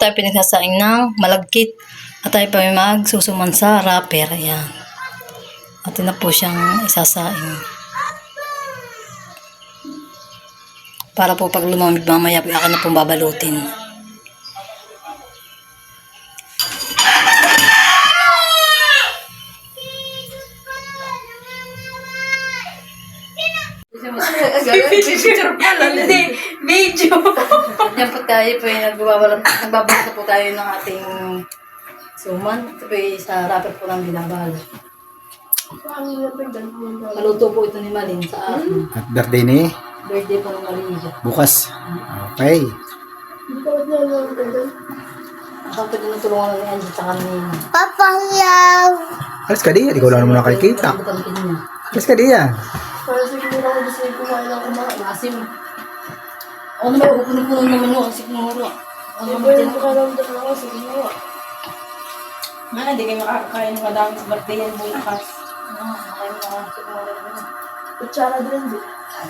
tayo pinagsasaing ng malagkit. At tayo pa may magsusuman sa wrapper. Ayan. At na po siyang isasaing. Para po pag lumamig mamaya, akin na pong babalutin. Picture. Hindi, video. Yan po tayo po yung nagbabalot, nagbabalot po tayo ng ating suman. Ito po yung sa wrapper po ng binabalot. Maluto po ito ni Malin sa akin. At birthday ni Birthday po ng Maria. bukas. Okay. Ako po din tulungan ni Angie sa kanina. Papayaw. Alas ka diyan. Ikaw lang naman niya. Alas ka diyan. Para sa siguro ako gusto yung kumain ng kumain. Masim. Ako naman, pupunin-punin naman yun kasi kumuro. Ano naman din ako. Nga, hindi kayo makakakain ng madami sa birthday yan bukas. Ah, kakain mo ako sa kumuro. Kutsara din, di.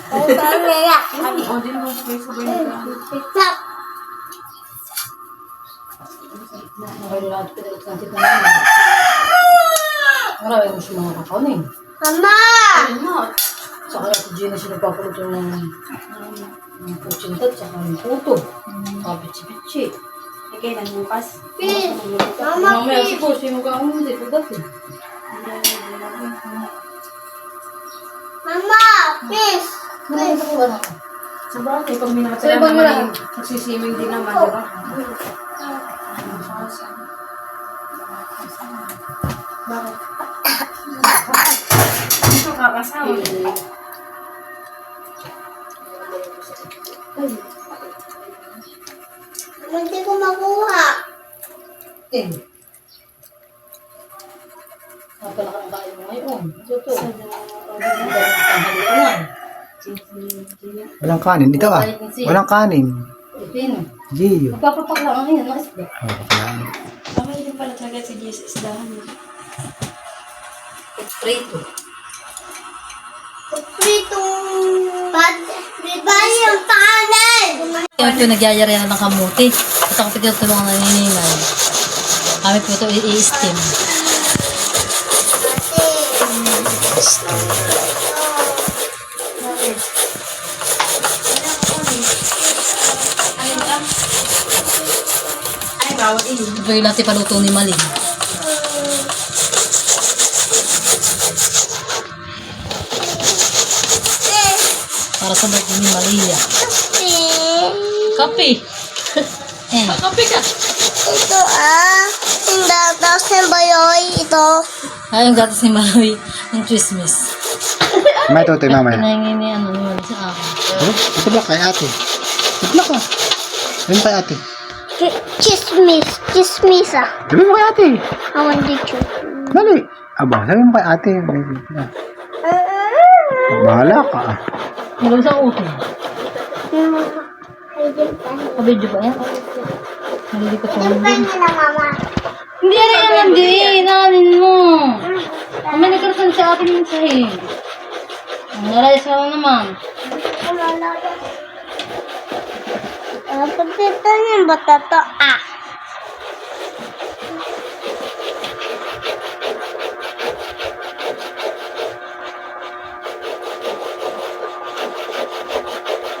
Papaya. Ay, o, din mo sabay-sabay na. Stop. Ngayon lahat pinag natin na. Marami mo siya mga kakanin. Mama. Saka si Gina siya nagpapuluto ng ng putsintat, saka ng puto. Saka pitsi-pitsi. Hindi kayo nang bukas. Please. Mama, Mamaya si. Boss, yung magkakaroon hindi ko dati. Mama, please. Nakita ko ba na? Sa bagay, pag may Sa ibang naman, wala. nagsiswimming din naman, di ba? Bakit? Ito kakasama. Eh. Napala ka ng kain mo ngayon. Ito to. Walang kanin. Ito ah. Walang kanin. Ipin. Gio. Magpapapak lang ang yan, mga isda. Oh, bakla. Okay din pala talaga si Jesus dahan. Prito. Pritong bad. Diba yung? Kaya po nagyayari na ng kamuti. At ako po tinutulungan na niningay. Kami po ito i-steam. Eh. Ito yung lahat ipaluto ni Malin. Para sa birthday ni Maria. Kape. eh. Kape ka. Ito ah. Yung datas ng bayoy. Ito. Ay, yung gatas ni Maria. Yung chismis. May ito, ito yung mamaya. Pinahingi ni ano ni Malin sa akin. Oh, ito black kay ate. Ito black ah. Ayun kay ate. Ch- Chismis. Chismis ah. Sabi mo kay ate. Awan dito. Dali. Aba, sabi mo kay ate. Bahala ka ah. Meron sa uto. Kabidyo ba yan? Nalili ko sa Yung hindi. na mama. Hindi na yan, hindi. Inanin mo. Kami nagkaroon sa akin yung sahi. Ang nalayas ka lang naman. Ah, pagkita niyan ba to? Ah.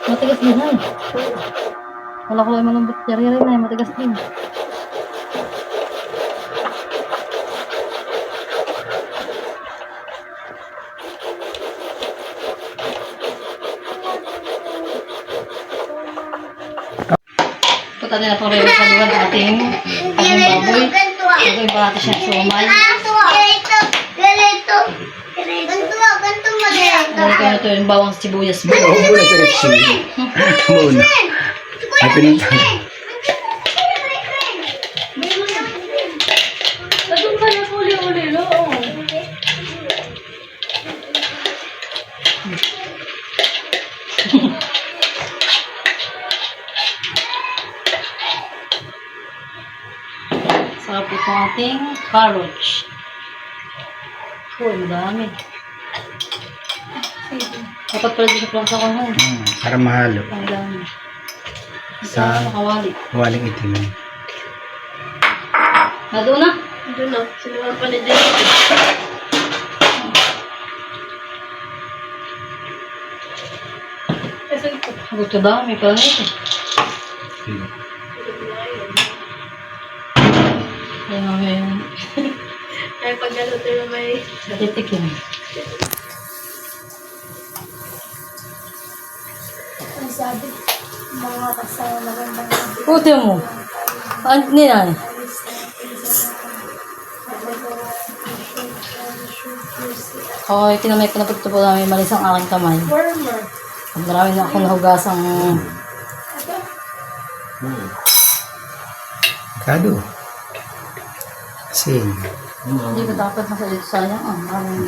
Matigas din ay. Wala ko yung malambot. Yari rin ay, matigas din. Punta din na pang rin sa lugar ng ating ating baboy. Ito yung bata siya sumay. Ganito. Ganito. Ganito. Ganito mo din. Ito ito yung bawang sibuyas. Oo, muna sa. Muna. Ay, pinunta. Nandun Ito ating carrots. Uy, madami. Dapat pala dito lang sa kanan. Hmm, para mahalo. Ang dami. Sa- makawali. Waling itim. Nado na. Doon na. Sinuwan pa ni Jenny. Kasi ito. Gusto daw, may pala ito. Kaya nga ngayon, Ay, pag gano'n tayo may... titikin. Ang sabi, mga kasama magandang Puti mo. Ano nila? Hoy, tinamay ko na pagtupo namin malis ang aking kamay. Warmer. Pag marami na akong nahugasang Kado. Kasi, hindi ko dapat nasa sayang. Ah, maraming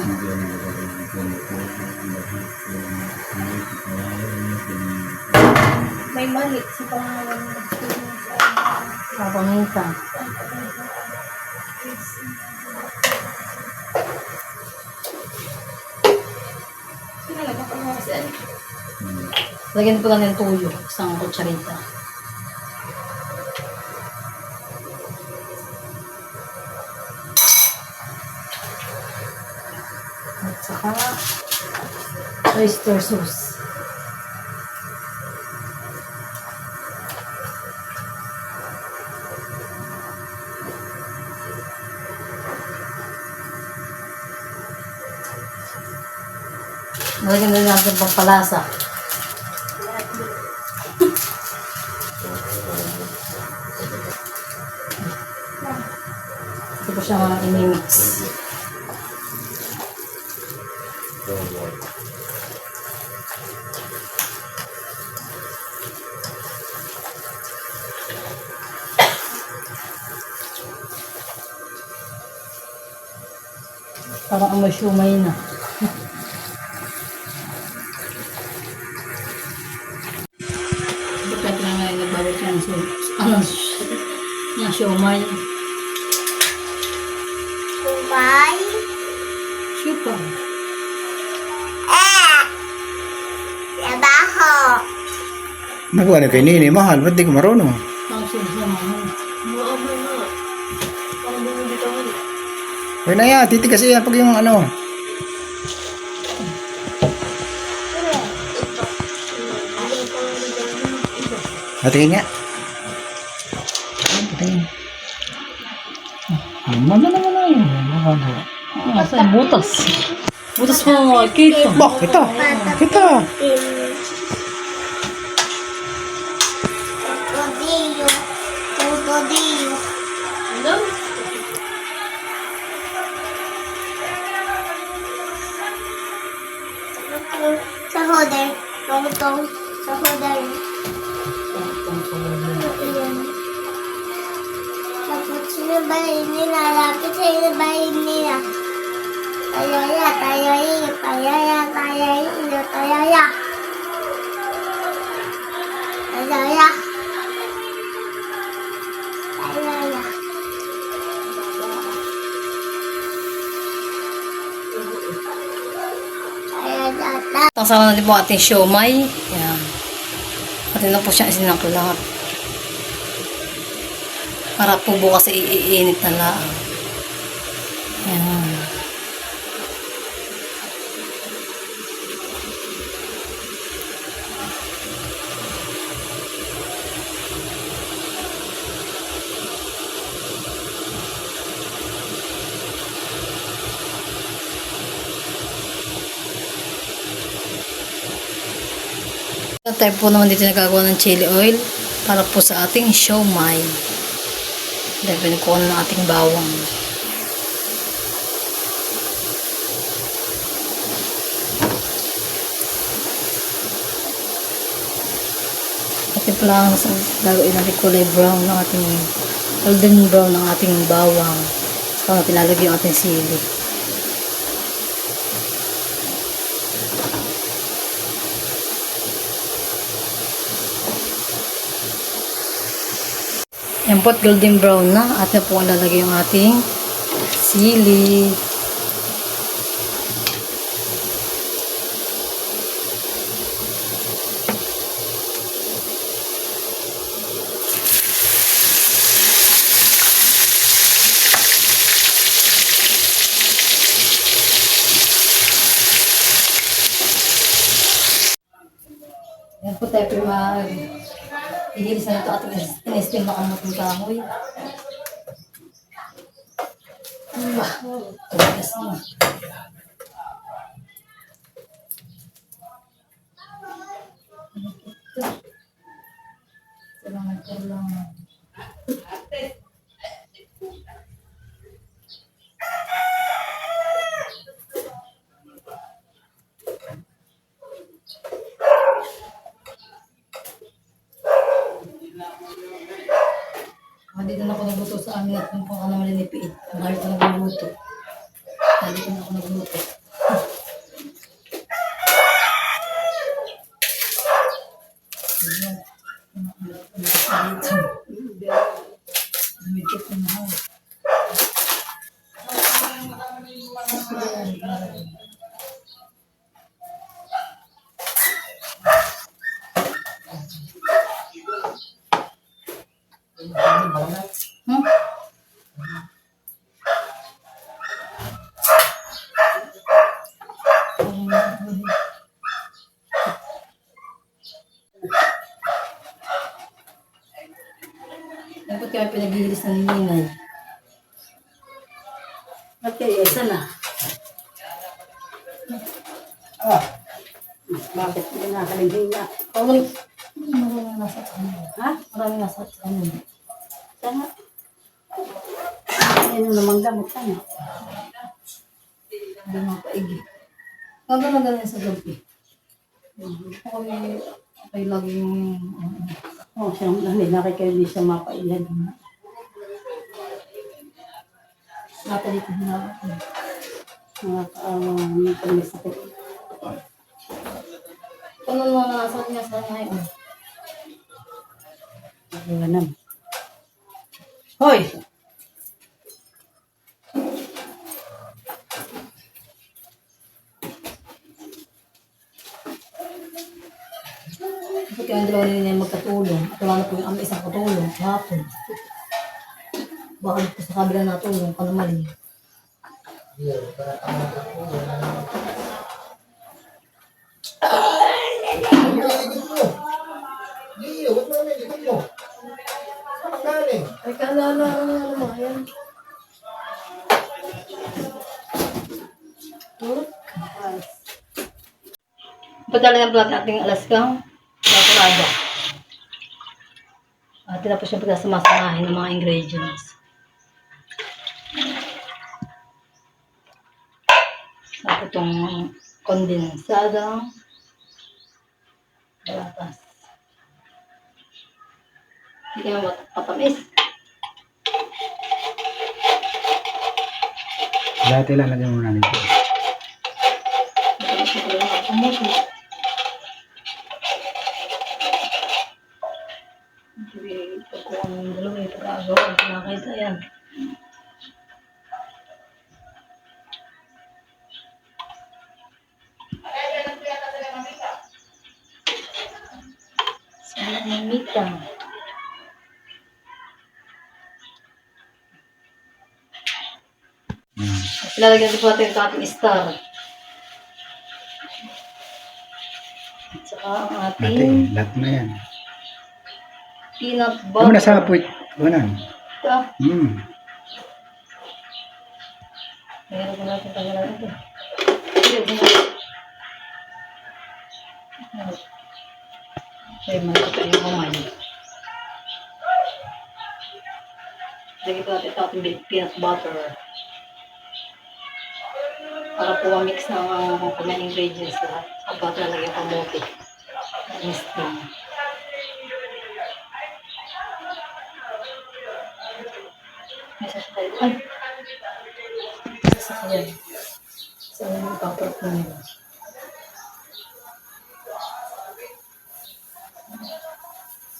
May mali sa pangalan ng kapaminta. Sino nagkakamuhasan? Lagyan ko lang ng tuyo, isang kutsarita. Oyster sauce. Lagyan na natin pampalasa. Ito po siya mga inimix. Parang amoy siumay na. Dapat na nga nagbawat yan sa ano, na siumay. Kumbay. Siupa. Eh! Trabaho. nagawa na kay Nini, mahal, ba't di ko marunong? Ang sinasama mo. Maamay na. Parang bumibitawan. Huwag na yan, titigas yan pag yung ano. Patingin nga. Patingin. Naman na naman na yun. Saan? Butas. Butas mo mga makikita. Bah, kita. Kita. Tong-tong. Sa hoder. Ayan. Tapos sinabayin nila. Lapit sa sinabayin nila. Tayaya, tayayi, tayaya, tayayi, tayaya. Tayaya. Kasama natin po ating siomay. Yan. Atin na po siya isinaklat. Para po bukas iinit na lang. Tayo po naman dito nagagawa ng chili oil para po sa ating siomay. Dahil pinagkuha ng ating bawang. Pala ang gagawin natin kulay brown ng ating golden brown ng ating bawang. Saka natin lalagyan yung ating sili. Yan po at golden brown na at na po ang lalagay yung ating sili. mag ihilis na ito at kamuting kahoy. Tumagas na. Salamat ka lang. Ah, dito na ako nagluto sa amin at yung pang naman ni Piit. Mahal ko nagluto. Ah, dito na ako nagluto. Ayan. Dito. Lumikit na ako. Hmm? Dapat kaya pinaghihilis ng ninay. Ba't kaya isa na? Ah. Bakit hindi nakaligay na? Pawal. Maraming nasa kanin. Ha? Maraming nasa kanin. Sana. Ano namang gamot sana? Hindi mapaigi. Gagana na ganyan sa gabi. Okay, okay laging Oo, oh, siyang ano, nakikayo din siya mapailan. nata dito na Mga pag may sakit. Ano mo na nasa niya sa ngayon? Iwanan. Hoy! Dapat kaya dalawa nila magkatulong. At wala na po yung ang isang katulong. Hapon. Baka dito sa kabila na tulong ka na mali. Ay, kaalala ko na naman. Ayan. Patala na pala natin ang alaskang bakurada. At tapos yung pagkasamasamahin ng mga ingredients. At itong kondensada. Gatas. Hindi mat- matamis. Dati lang lagyan mo na nito. Matamis na pala yung kamote. Hindi, pagkuha ng dalawa eh, pag-agaw, ang pinakita yan. Sana mamita. Ilalagyan din po natin ito ating star. At saka ang Ate, ating lahat na yan. peanut Ito mo na butter. sa apoy. Wanan. Ito. Hmm. Meron ko natin tagalan ito. Hindi, hindi na. Okay, malapit tayo kumain. Lagyan ko natin ito ating peanut butter. Para po mix ng uh, mga ingredients lahat. At butter lagyan kamote. Ang steam. May sasakay. Ay! Sasakyan. Sa mga papat na nila.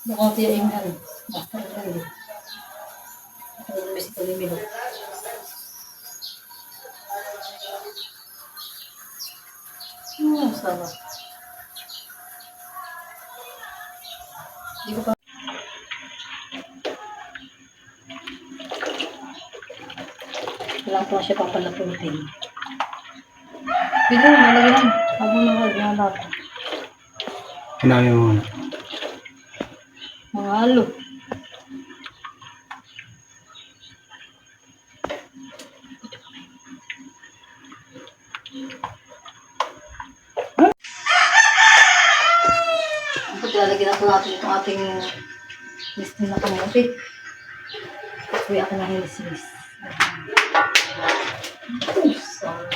Mukhang yung ano. Basta yung ano. Ano yung best ko yung sarap. Hindi ko pa Wala ko siya papalaputin. Bigyan mo, malagyan. Habang nalagyan natin. Kinabi mo muna. Halo. Ako natin natin itong ating listing na kamote. Uy, ako na hilis-hilis. Sorry.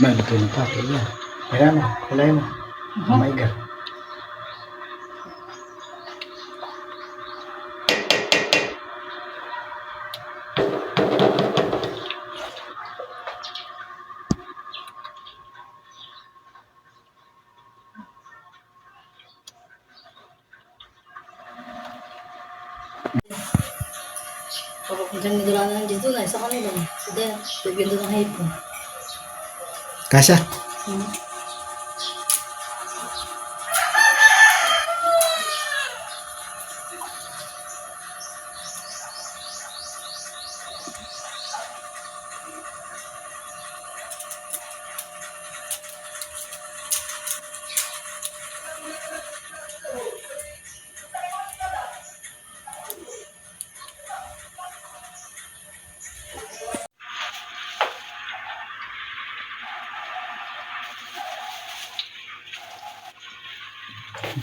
May luto na pa. Kaya. Kaya mo. Kulay mo. Oh my God. kasih.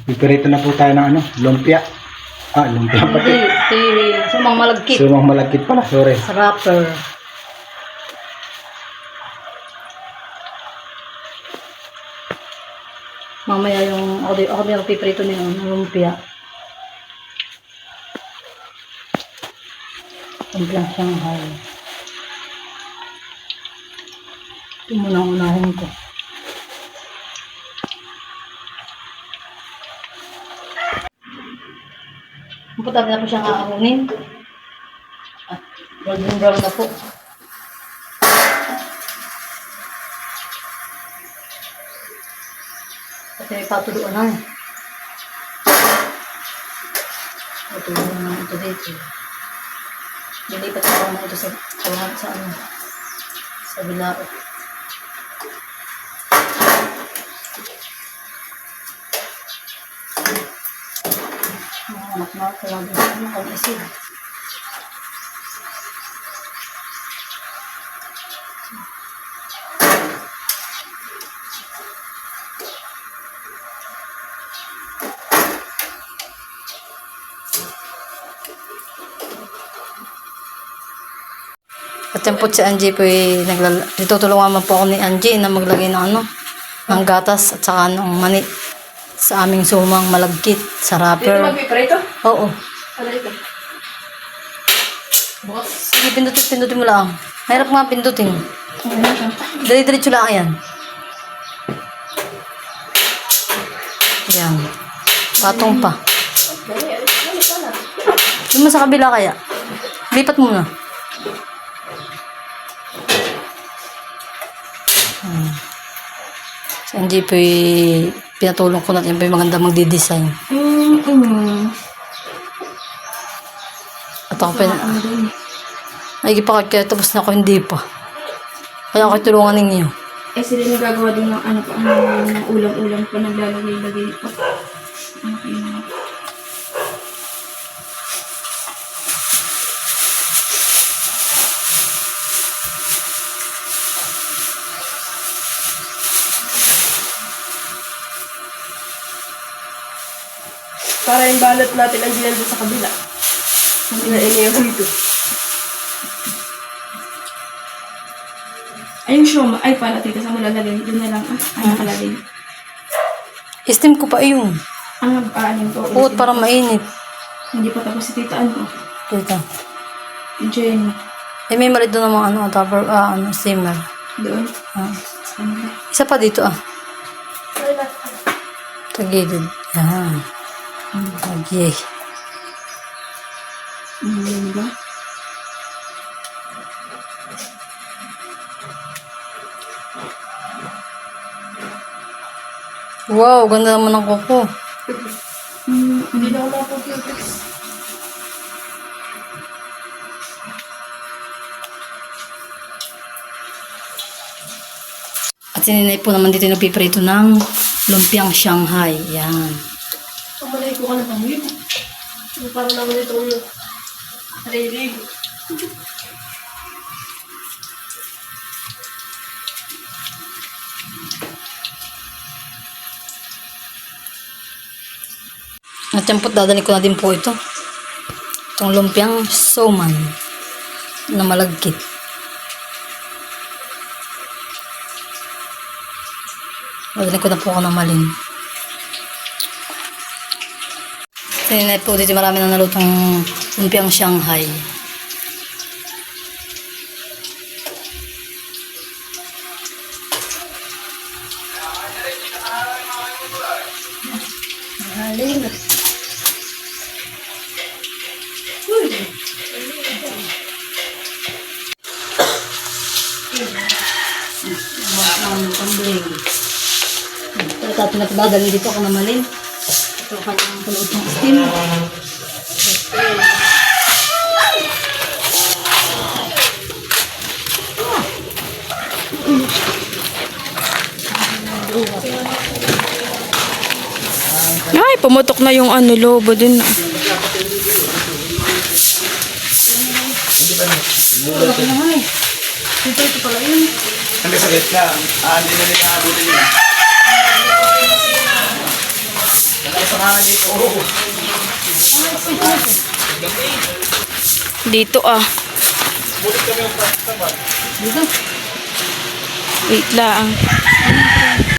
Pipirito na po tayo ng ano. Lumpia. Ah, lumpia pati. Hindi. Sumang malagkit. Sumang malagkit pala. Sorry. Sa wrapper. Mamaya yung, ako ako din ang piprito niyo ng lumpia. Lumpiang Shanghai. Ito muna ang unahin ko. Komportable na po siyang aangunin. At golden brown na po. Kasi may patuluan na. Patuluan na ito dito. Dilipat ko naman ito sa, sa, sa ano, sa bilao. Na, kaya gusto mo kung isip. At yan po si Angie po ay naglala... Ditutulungan man po ako ni Angie na maglagay ng ano, ng gatas at saka ng mani sa aming sumang malagkit sa Dito wrapper. magpiprito? Oo. Ano ito? Bukas. Sige, pindutin, pindutin mo lang. Mahirap nga pindutin. Dali-diretso lang yan. Yan. Patong pa. Mo sa kabila kaya. Lipat muna. Hmm. Si Angie po pinatulong ko na yung maganda magdi-design. Mm-hmm. At ako pina... Ay, pa kaya tapos na ako hindi pa. Kaya ako tulungan ninyo. Eh, sila yung gagawa din ng ano pa, ano, ng ulam-ulam pa, naglalagay-lagay pa. Okay. Para yung balot natin ang ginaldo sa kabila. Na iniyaw dito. Ay, yung sioma. Ay, pala, tita, sa mo lalagay. Doon na lang, ah. Ay, nakalagay. Steam ko pa yun. Ah, aanin ko. Puot para mainit. Hindi pa tapos si tita, ano. Dito. Jenny. Eh, may malit doon ng mga ano, tupper, ah, ano, simmer. Doon. Ah. Ano? Isa pa dito, ah. Sa gilid. Yan. Okay. Ano yun ba? Wow, ganda naman ng kuko. Hmm, hindi na ako mapapipis. At sininay po naman dito yung piprito ng lumpiang Shanghai. Yan. Kamalay ko ka na pangit. Parang naman itong railig. At yan po, dadali ko na din po ito. Itong lumpiang soman na malagkit. Dadali ko na po ako ng malin. Sininay po dito marami na nalutong lumpiang Shanghai. ang tumbling. Ito natin natin dadalhin dito ako na malin. Ito ang kanyang puluot ng steam. Ay, pumutok na yung ano, lobo dun. Dito, ito pala yun. Hindi sa gitna. Ah, hindi na nila abutin yun. Dito. Ah. Wait lang. Ano